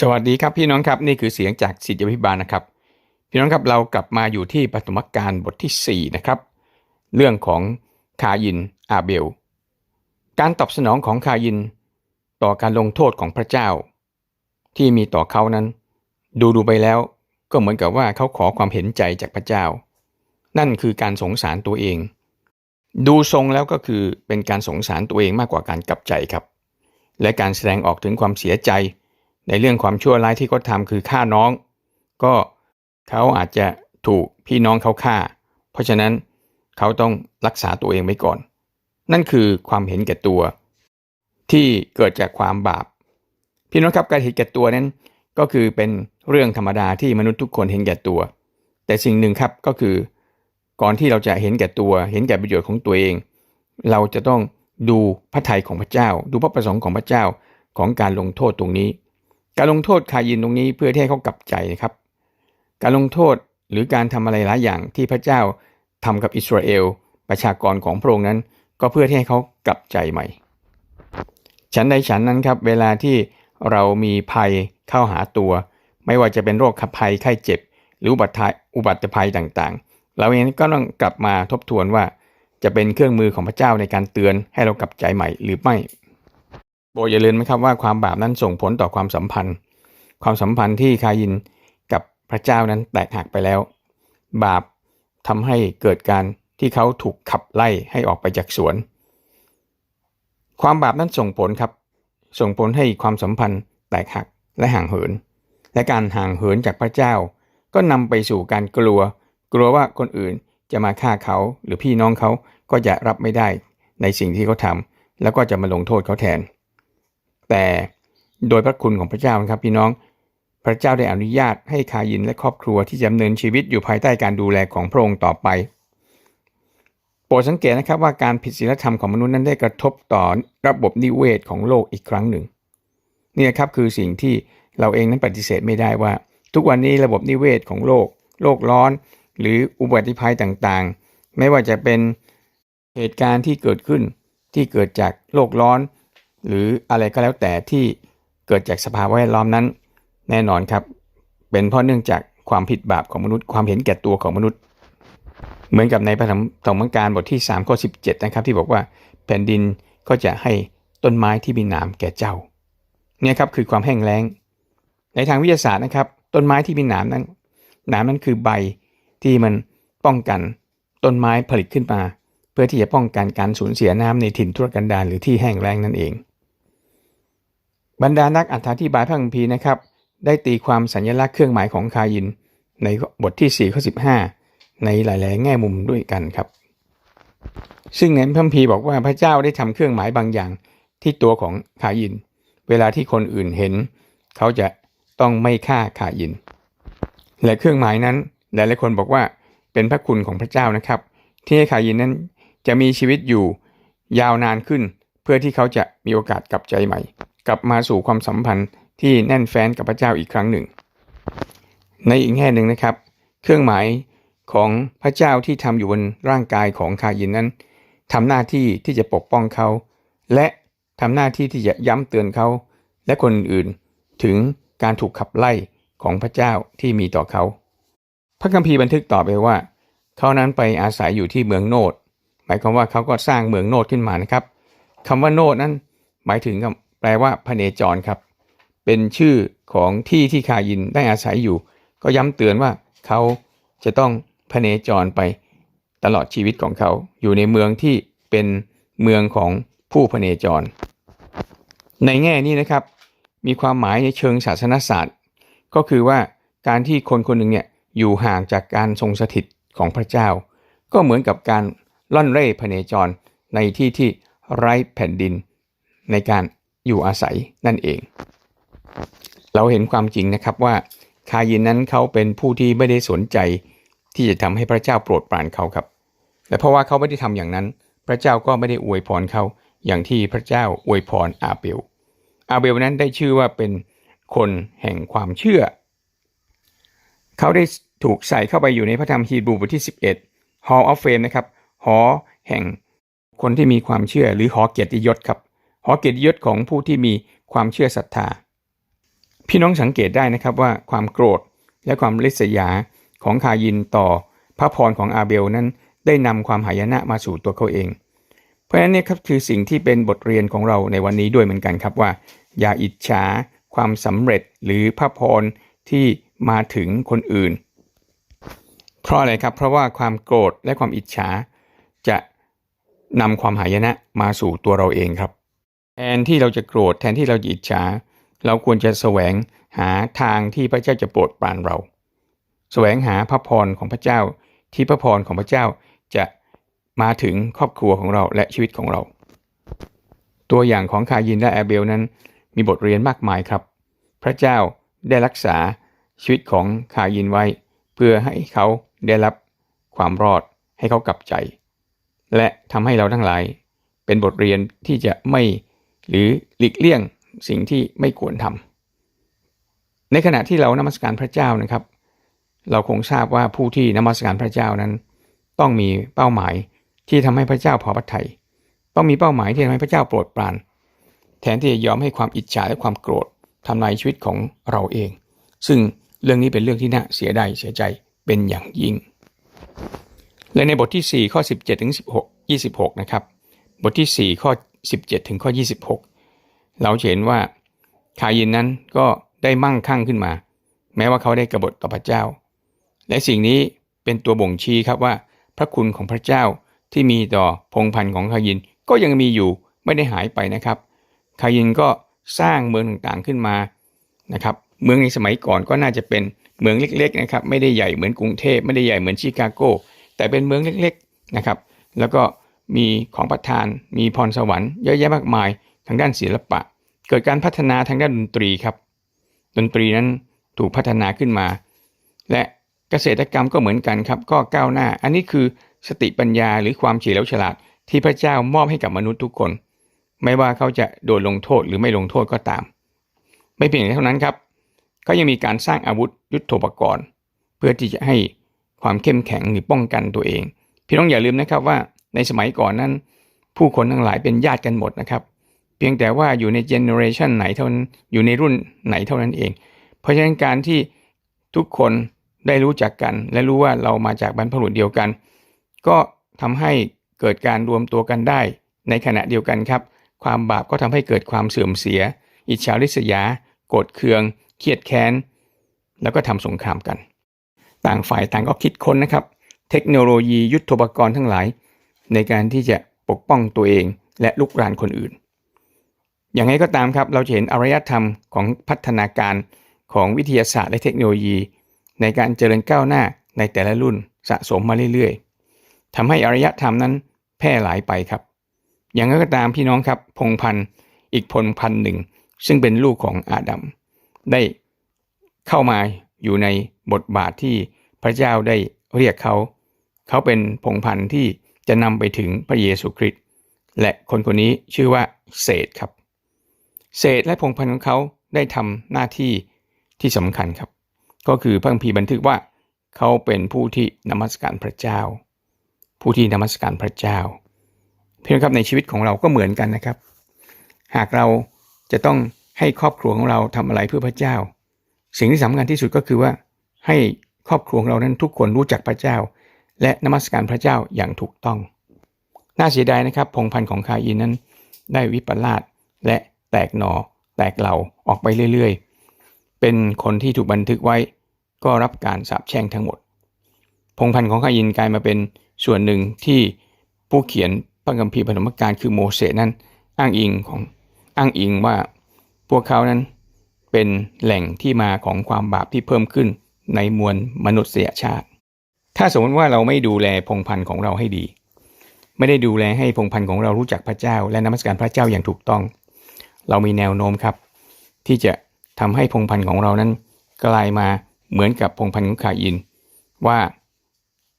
สวัสดีครับพี่น้องครับนี่คือเสียงจากสิทธิพิบาลนะครับ พี่น้องครับเรากลับมาอยู่ที่ปฐมกาลบทที่ 4 นะครับ เรื่องของคายินอาเบล การตอบสนองของคายิน ต่อการลงโทษของพระเจ้า ที่มีต่อเขานั้น ดูดูไปแล้วก็เหมือนกับว่าเขาขอความเห็นใจจากพระเจ้า นั่นคือการสงสารตัวเอง ดูทรงแล้วก็คือเป็นการสงสารตัวเองมากกว่าการกลับใจครับ และการแสดงออกถึงความเสียใจ ในเรื่องความชั่วร้ายที่เขาทำคือฆ่าน้อง ก็เขาอาจจะถูกพี่น้องเขาฆ่า เพราะฉะนั้นเขาต้องรักษาตัวเองไว้ก่อน นั่นคือความเห็นแก่ตัว ที่เกิดจากความบาป พี่น้องครับการเห็นแก่ตัวนั้น ก็คือเป็นเรื่องธรรมดาที่มนุษย์ทุกคนเห็นแก่ตัว แต่สิ่งหนึ่งครับก็คือ ก่อนที่เราจะเห็นแก่ตัว เห็นแก่ประโยชน์ของตัวเอง เราจะต้องดูพระทัยของพระเจ้า ดูพระประสงค์ของพระเจ้าของการลงโทษตรงนี้ การลงโทษคายินตรงนี้เพื่อที่ให้เขากลับใจนะครับ การลงโทษหรือการทำอะไรหลายอย่างที่พระเจ้าทำกับอิสราเอลประชากรของพระองค์นั้น ก็เพื่อที่ให้เขากลับใจใหม่ ฉันใดฉันนั้นครับ เวลาที่เรามีภัยเข้าหาตัว ไม่ว่าจะเป็นโรคขับภัยไข้เจ็บ หรืออุบัติอุบัติภัยต่างๆ เราเองก็ต้องกลับมาทบทวนว่า จะเป็นเครื่องมือของพระเจ้าในการเตือนให้เรากลับใจใหม่หรือไม่ โปรดอย่าลืมนะครับว่าความบาปนั้นส่งผลต่อความสัมพันธ์ ความสัมพันธ์ที่คายินกับพระเจ้านั้นแตกหักไปแล้ว บาปทำให้เกิดการที่เขาถูกขับไล่ให้ออกไปจากสวน ความบาปนั้นส่งผลครับ ส่งผลให้ความสัมพันธ์แตกหักและห่างเหิน และการห่างเหินจากพระเจ้า ก็นำไปสู่การกลัว กลัวว่าคนอื่นจะมาฆ่าเขาหรือพี่น้องเขาก็จะรับไม่ได้ในสิ่งที่เขาทำแล้วก็จะมาลงโทษเขาแทน แต่โดยพระคุณของพระเจ้าครับพี่น้อง พระเจ้าได้อนุญาตให้คายินและครอบครัวที่จะดำเนินชีวิตอยู่ภายใต้การดูแลของพระองค์ต่อไป โปรดสังเกตนะครับว่าการผิดศีลธรรมของมนุษย์นั้นได้กระทบต่อระบบนิเวศของโลกอีกครั้งหนึ่งนี่นะครับคือสิ่งที่เราเองนั้นปฏิเสธไม่ได้ว่า ทุกวันนี้ระบบนิเวศของโลก โลกร้อน หรืออุบัติภัยต่างๆ ไม่ว่าจะเป็นเหตุการณ์ที่เกิดขึ้นที่เกิดจากโลกร้อน หรืออะไรก็แล้วแต่ที่เกิดจากสภาวะแวดล้อมนั้น แน่นอนครับ เป็นเพราะเนื่องจากความผิดบาปของมนุษย์ ความเห็นแก่ตัวของมนุษย์ เหมือนกับในพระธรรมสองการบทที่3ข้อ17 นะครับ ที่บอกว่าแผ่นดินก็จะให้ต้นไม้ที่มีหนามแก่เจ้าเนี่ยครับคือความแห้งแล้ง ในทางวิทยาศาสตร์นะครับ ต้นไม้ที่มีหนามนั้นหนามนั้นคือใบที่มันป้องกันต้นไม้ผลิตขึ้นมา เพื่อที่จะป้องกันการสูญเสียน้ำในถิ่นทุรกันดารหรือที่แห้งแล้งนั่นเอง บรรดานักอธิบายพระคัมภีร์นะครับ ได้ตีความสัญลักษณ์เครื่องหมายของคายิน ในบทที่ 4 ข้อ 15 ในหลาย ๆ แง่มุมด้วยกันครับ ซึ่งในพระคัมภีร์บอกว่าพระเจ้าได้ทำเครื่องหมายบางอย่างที่ตัวของคายิน เวลาที่คนอื่นเห็น เขาจะต้องไม่ฆ่าคายิน และเครื่องหมายนั้นหลาย ๆ คนบอกว่าเป็นพระคุณของพระเจ้านะครับ ที่ให้คายินนั้นจะมีชีวิตอยู่ยาวนานขึ้น เพื่อที่เขาจะมีโอกาสกลับใจใหม่ กลับมาสู่ความสัมพันธ์ที่แน่นแฟ้นกับพระเจ้าอีกครั้งหนึ่ง ในอีกแง่หนึ่งนะครับ เครื่องหมายของพระเจ้าที่ทำอยู่บนร่างกายของคายินนั้นทำหน้าที่ที่จะปกป้องเขา และทำหน้าที่ที่จะย้ำเตือนเขา และคนอื่นถึงการถูกขับไล่ของพระเจ้าที่มีต่อเขา พระคัมภีร์บันทึกต่อไปว่า เขานั้นไปอาศัยอยู่ที่เมืองโนดหมายความว่าเขาก็สร้างเมืองโนดขึ้นมานะครับคำว่าโนดนั้นหมายถึง แปลว่าพเนจรครับ เป็นชื่อของที่ที่คายินได้อาศัยอยู่ ก็ย้ำเตือนว่าเขาจะต้องพเนจรไปตลอดชีวิตของเขา อยู่ในเมืองที่เป็นเมืองของผู้พเนจร ในแง่นี้นะครับ มีความหมายในเชิงศาสนศาสตร์ ก็คือว่าการที่คนคนหนึ่งเนี่ยอยู่ห่างจากการทรงสถิตของพระเจ้า ก็เหมือนกับการล่อนเร่พเนจรในที่ที่ไร้แผ่นดินในการ อยู่อาศัยนั่นเอง เราเห็นความจริงนะครับว่าคายินนั้นเขาเป็นผู้ที่ไม่ได้สนใจที่จะทำให้พระเจ้าโปรดปรานเขาครับและเพราะว่าเขาไม่ได้ทำอย่างนั้น พระเจ้าก็ไม่ได้อวยพรเขาอย่างที่พระเจ้าอวยพรอาเบล อาเบลนั้นได้ชื่อว่าเป็นคนแห่งความเชื่อ เขาได้ถูกใส่เข้าไปอยู่ในพระธรรมฮีบรูบทที่ 11 Hall of Fame นะครับ หอแห่งคนที่มีความเชื่อหรือหอเกียรติยศครับ หอเกียรติยศของผู้ที่มีความเชื่อศรัทธา พี่น้องสังเกตได้นะครับว่าความโกรธและความริษยาของคายินต่อพระพรของอาเบลนั้นได้นำความหายนะมาสู่ตัวเขาเอง เพราะฉะนั้นเนี่ยครับคือสิ่งที่เป็นบทเรียนของเราในวันนี้ด้วยเหมือนกันครับว่า อย่าอิจฉาความสำเร็จหรือพระพรที่มาถึงคนอื่น เพราะอะไรครับเพราะว่าความโกรธและความอิจฉาจะนำความหายนะมาสู่ตัวเราเองครับ แทนที่เราจะโกรธแทนที่เราจะอิจฉา เราควรจะแสวงหาทางที่พระเจ้าจะโปรดปรานเรา แสวงหาพระพรของพระเจ้า ที่พระพรของพระเจ้าจะมาถึงครอบครัวของเราและชีวิตของเรา ตัวอย่างของคายินและแอเบลนั้น มีบทเรียนมากมายครับ พระเจ้าได้รักษาชีวิตของคายินไว้ เพื่อให้เขาได้รับความรอดให้เขากลับใจ และทำให้เราทั้งหลาย เป็นบทเรียนที่จะไม่ หรือหลีกเลี่ยงสิ่งที่ไม่ควรทำในขณะที่เรานมัสการพระเจ้านะครับ เราคงทราบว่าผู้ที่นมัสการพระเจ้านั้น ต้องมีเป้าหมายที่ทำให้พระเจ้าพอพระทยัยต้องมีเป้าหมายที่ทำให้พระเจ้าโปรดปราน แทนที่จะยอมให้ความอิจฉาและความโกรธทำลายชีวิตของเราเอง ซึ่งเรื่องนี้เป็นเรื่องที่น่าเสียดายเสียใจเป็นอย่างยิ่ง และในบทที่ 4 ข้อ 17ถึง16 26 นะครับ บทที่ 4 ข้อ 17 ถึงข้อ 26 เราเห็นว่าคายินนั้นก็ได้มั่งคั่งขึ้นมา แม้ว่าเขาได้กบฏต่อพระเจ้า และสิ่งนี้เป็นตัวบ่งชี้ครับว่า พระคุณของพระเจ้าที่มีต่อพงพันธ์ของคายินก็ยังมีอยู่ไม่ได้หายไปนะครับ คายินก็สร้างเมืองต่างๆขึ้นมานะครับ เมืองในสมัยก่อนก็น่าจะเป็นเมืองเล็กๆนะครับ ไม่ได้ใหญ่เหมือนกรุงเทพไม่ได้ใหญ่เหมือนชิคาโก แต่เป็นเมืองเล็กๆนะครับ แล้วก็ มีของประทาน มีพรสวรรค์เยอะแยะมากมาย ทางด้านศิลปะ เกิดการพัฒนาทางด้านดนตรีครับ ดนตรีนั้นถูกพัฒนาขึ้นมา และเกษตรกรรมก็เหมือนกันครับ ก็ก้าวหน้า อันนี้คือสติปัญญาหรือความเฉลียวฉลาด ที่พระเจ้ามอบให้กับมนุษย์ทุกคน ไม่ว่าเขาจะโดนลงโทษหรือไม่ลงโทษก็ตาม ไม่เพียงเท่านั้นครับก็ยังมีการสร้างอาวุธยุทโธปกรณ์ เพื่อที่จะให้ความเข้มแข็งหรือป้องกันตัวเอง พี่น้องอย่าลืมนะครับว่า ในสมัยก่อนนั้น ผู้คนทั้งหลายเป็นญาติกันหมดนะครับ เพียงแต่ว่าอยู่ในเจเนอเรชันไหนเท่านั้นอยู่ในรุ่นไหนเท่านั้นเอง เพราะฉะนั้นการที่ทุกคนได้รู้จักกัน และรู้ว่าเรามาจากบรรพบุรุษเดียวกัน ก็ทำให้เกิดการรวมตัวกันได้ ในขณะเดียวกันครับ ความบาปก็ทำให้เกิดความเสื่อมเสีย อิจฉาริษยา โกรธเคือง เครียดแค้น แล้วก็ทำสงครามกัน ต่างฝ่ายต่างก็คิดค้นนะครับ เทคโนโลยียุทธปกรณ์ทั้งหลาย ในการที่จะปกป้องตัวเองและลุกรานคนอื่น อย่างไรก็ตามครับเราจะเห็นอารยธรรมของพัฒนาการของวิทยาศาสตร์และเทคโนโลยี ในการเจริญก้าวหน้าในแต่ละรุ่นสะสมมาเรื่อยๆทำให้อารยธรรมนั้นแพร่หลายไปครับ อย่างไรก็ตามพี่น้องครับ พงพันธ์อีกพงพันหนึ่ง ซึ่งเป็นลูกของอาดัมได้เข้ามาอยู่ในบทบาทที่พระเจ้าได้เรียกเขา เขาเป็นพงพันธ์ที่ จะนำไปถึงพระเยซูคริสต์และคนคนนี้ชื่อว่าเศษครับ เศษและพงพันธ์ของเขาได้ทำหน้าที่ที่สำคัญครับ ก็คือพระคัมภีร์บันทึกว่า เขาเป็นผู้ที่นมัสการพระเจ้า ผู้ที่นมัสการพระเจ้า เพียงครับในชีวิตของเราก็เหมือนกันนะครับ หากเราจะต้องให้ครอบครัวของเราทำอะไรเพื่อพระเจ้า สิ่งที่สำคัญที่สุดก็คือว่าให้ครอบครัวของเรานั้นทุกคนรู้จักพระเจ้า และนมัสการพระเจ้าอย่างถูกต้อง น่าเสียดายนะครับพงพันธ์ของคาอินนั้น ได้วิปลาสและแตกหนอแตกเหล่าออกไปเรื่อยๆ เป็นคนที่ถูกบันทึกไว้ ก็รับการสาปแช่งทั้งหมด พงพันธ์ของคาอินกลายมาเป็นส่วนหนึ่งที่ผู้เขียนพระคัมภีร์ปฐมกาลคือโมเสสนั้น อ้างอิงของอ้างอิงว่าพวกเขานั้นเป็นแหล่งที่มาของความบาปที่เพิ่มขึ้นในมวลมนุษยชาติ ถ้าสมมติว่าเราไม่ดูแลพงพันธ์ของเราให้ดี ไม่ได้ดูแลให้พงพันธ์ของเรารู้จักพระเจ้า และนมัสการพระเจ้าอย่างถูกต้อง เรามีแนวโน้มครับ ที่จะทำให้พงพันธ์ของเรานั้น กลายมาเหมือนกับพงพันธ์ของขายิน ว่า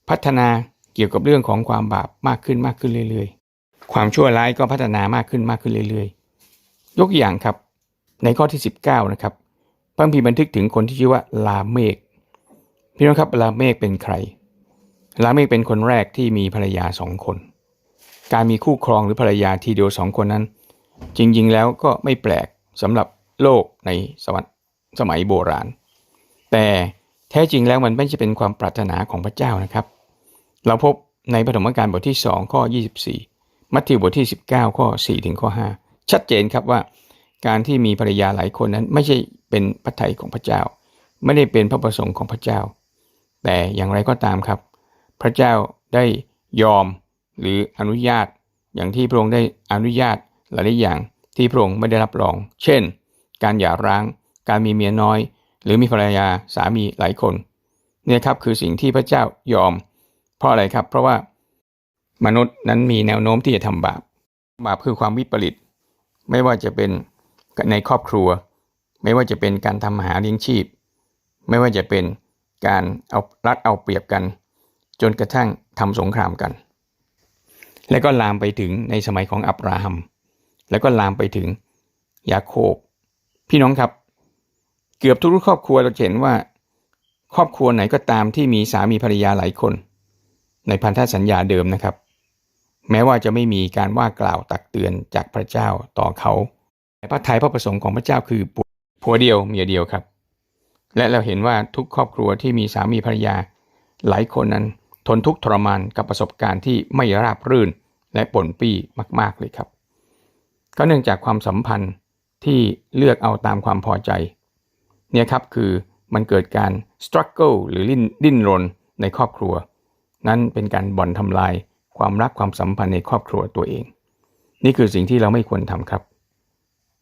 พัฒนาเกี่ยวกับเรื่องของความบาปมากขึ้นมากขึ้นเรื่อย ๆ ความชั่วร้ายก็พัฒนามากขึ้นมากขึ้นเรื่อย ๆ ยกอย่างครับ ในข้อที่ 19 นะครับพระพีบันทึกถึงคนที่ชื่อว่าลาเมกพี่น้องครับลาเมกเป็นใคร ลาเมกเป็นคนแรกที่มีภรรยาสองคน การมีคู่ครองหรือภรรยาทีเดียวสองคนนั้น จริงๆแล้วก็ไม่แปลกสำหรับโลกในสวรรค์สมัยโบราณ แต่แท้จริงแล้วมันไม่ใช่เป็นความปรารถนาของพระเจ้านะครับ เราพบในปฐมกาลบทที่ 2 ข้อ 24 มัทธิวบทที่ 19 ข้อ 4 ถึงข้อ 5 ชัดเจนครับว่า การที่มีภรรยาหลายคนนั้นไม่ใช่เป็นพระทัยของพระเจ้า ไม่ได้เป็นพระประสงค์ของพระเจ้า แต่อย่างไรก็ตามครับ พระเจ้าได้ยอมหรืออนุญาต อย่างที่พระองค์ได้อนุญาตหลายอย่างที่พระองค์ไม่ได้รับรอง เช่น การหย่าร้าง การมีเมียน้อย หรือมีภรรยาสามีหลายคนเนี่ยครับคือสิ่งที่พระเจ้ายอม เพราะอะไรครับ เพราะว่ามนุษย์นั้นมีแนวโน้มที่จะทำบาปบาปคือความวิปริต ไม่ว่าจะเป็นในครอบครัว ไม่ว่าจะเป็นการทำอาหาเลี้ยงชีพ ไม่ว่าจะเป็นการเอารัดเอาเปรียบกัน จนกระทั่งทำสงครามกัน และก็ลามไปถึงในสมัยของอับราฮัม แล้วก็ลามไปถึงยาโคบ พี่น้องครับ เกือบทุกครอบครัวเราเห็นว่า ครอบครัวไหนก็ตามที่มีสามีภรรยาหลายคน ในพันธสัญญาเดิมนะครับ แม้ว่าจะไม่มีการว่ากล่าวตักเตือนจากพระเจ้าต่อเขาแต่พระทัยพระประสงค์ของพระเจ้าคือผัวเดียวเมียเดียวครับ และเราเห็นว่าทุกครอบครัวที่มีสามีภรรยาหลายคนนั้น ทนทุกข์ทรมานกับประสบการณ์ที่ไม่ราบรื่นและป่นปี้มาก ๆ เลยครับ ก็เนื่องจากความสัมพันธ์ที่เลือกเอาตามความพอใจ เนี่ยครับคือมันเกิดการ struggle หรือดิ้นรนในครอบครัว นั้นเป็นการบ่อนทำลายความรักความสัมพันธ์ในครอบครัวตัวเอง นี่คือสิ่งที่เราไม่ควรทำครับ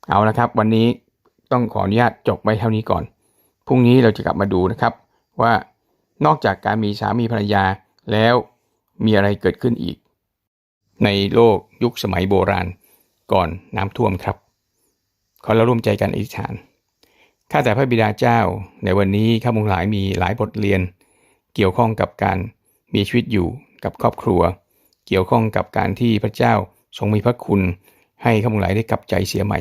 เอาละครับ วันนี้ต้องขออนุญาตจบไว้เท่านี้ก่อน พรุ่งนี้เราจะกลับมาดูนะครับว่านอกจากการมีสามีภรรยา แล้วมีอะไรเกิดขึ้นอีก ในโลกยุคสมัยโบราณก่อนน้ำท่วมครับ ขอเราร่วมใจกันอธิษฐาน ข้าแต่พระบิดาเจ้า ในวันนี้ข้ามงหลายมีหลายบทเรียน เกี่ยวข้องกับการมีชีวิตอยู่กับครอบครัว เกี่ยวข้องกับการที่พระเจ้าทรงมีพระคุณ ให้ข้ามงหลายได้กลับใจเสียใหม่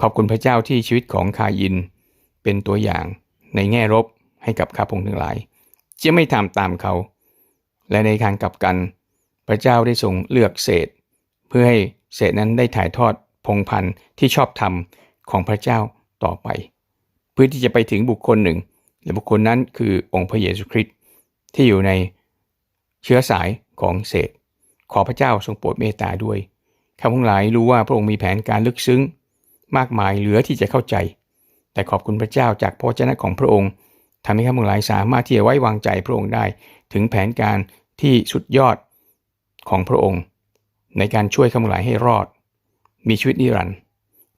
ขอบคุณพระเจ้าที่ชีวิตของคายิน เป็นตัวอย่างในแง่ลบให้กับข้าพงทั้งหลาย จะไม่ทำตามเขา และในทางกลับกัน พระเจ้าได้ทรงเลือกเศษ เพื่อให้เศษนั้นได้ถ่ายทอดพงพันธ์ที่ชอบธรรมของพระเจ้าต่อไป เพื่อที่จะไปถึงบุคคลหนึ่ง และบุคคลนั้นคือองค์พระเยซูคริสต์ที่อยู่ในเชื้อสายของเศษ ขอพระเจ้าทรงโปรดเมตตาด้วยข้าพงหลายรู้ว่าพระองค์มีแผนการลึกซึ้ง มากมายเหลือที่จะเข้าใจ แต่ขอบคุณพระเจ้าจากพระเจ้าของพระองค์ทำให้ข้าพงหลายสามารถที่จะไว้วางใจพระองค์ได้ ถึงแผนการที่สุดยอดของพระองค์ ในการช่วยข้าพงหลายให้รอด มีชีวิตนิรันดร์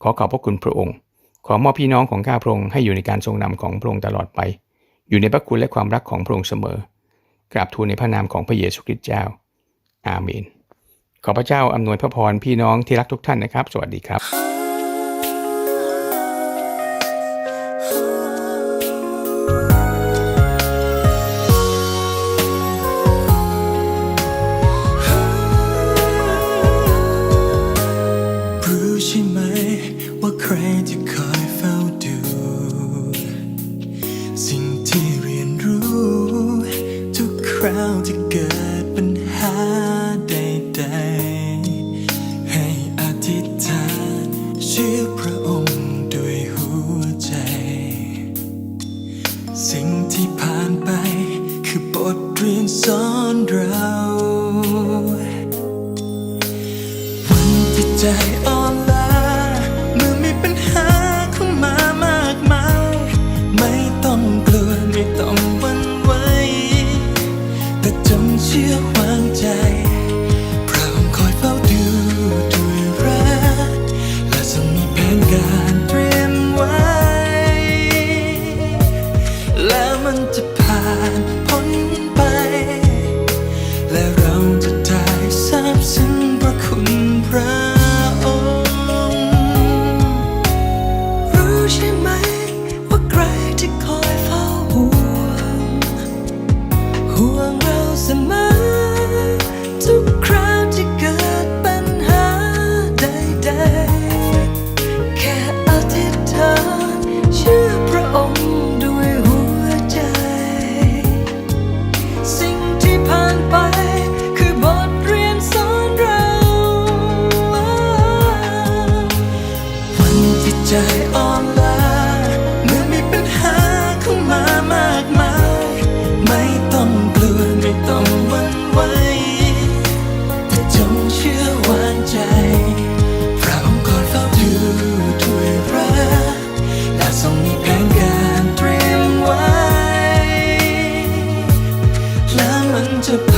ขอขอบพระคุณพระองค์ ขอมอบพี่น้องของข้าพระองค์ให้อยู่ในการทรงนำของพระองค์ตลอดไป อยู่ในพระคุณและความรักของพระองค์เสมอกราบทูลในพระนามของพระเยซูคริสต์เจ้า อาเมน ขอพระเจ้าอำนวยพระพรพี่น้องที่รักทุกท่านนะครับ สวัสดีครับ สิ่งที่ผ่านไป คือบทเรียนสอนเรา วันที่ใจอ่ แล้ว to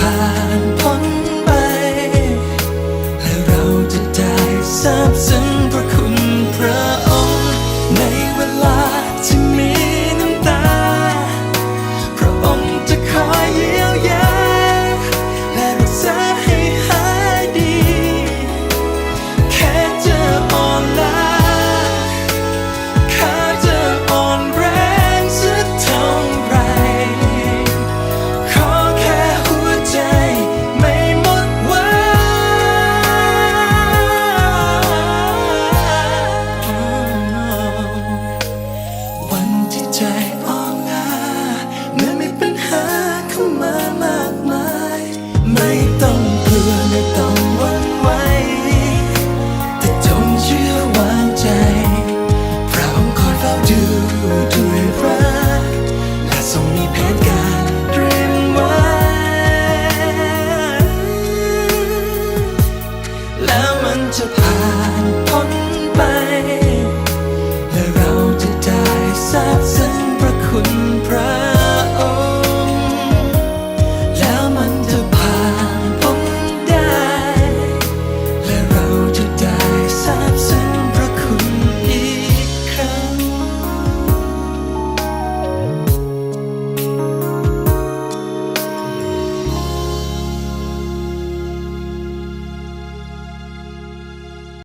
to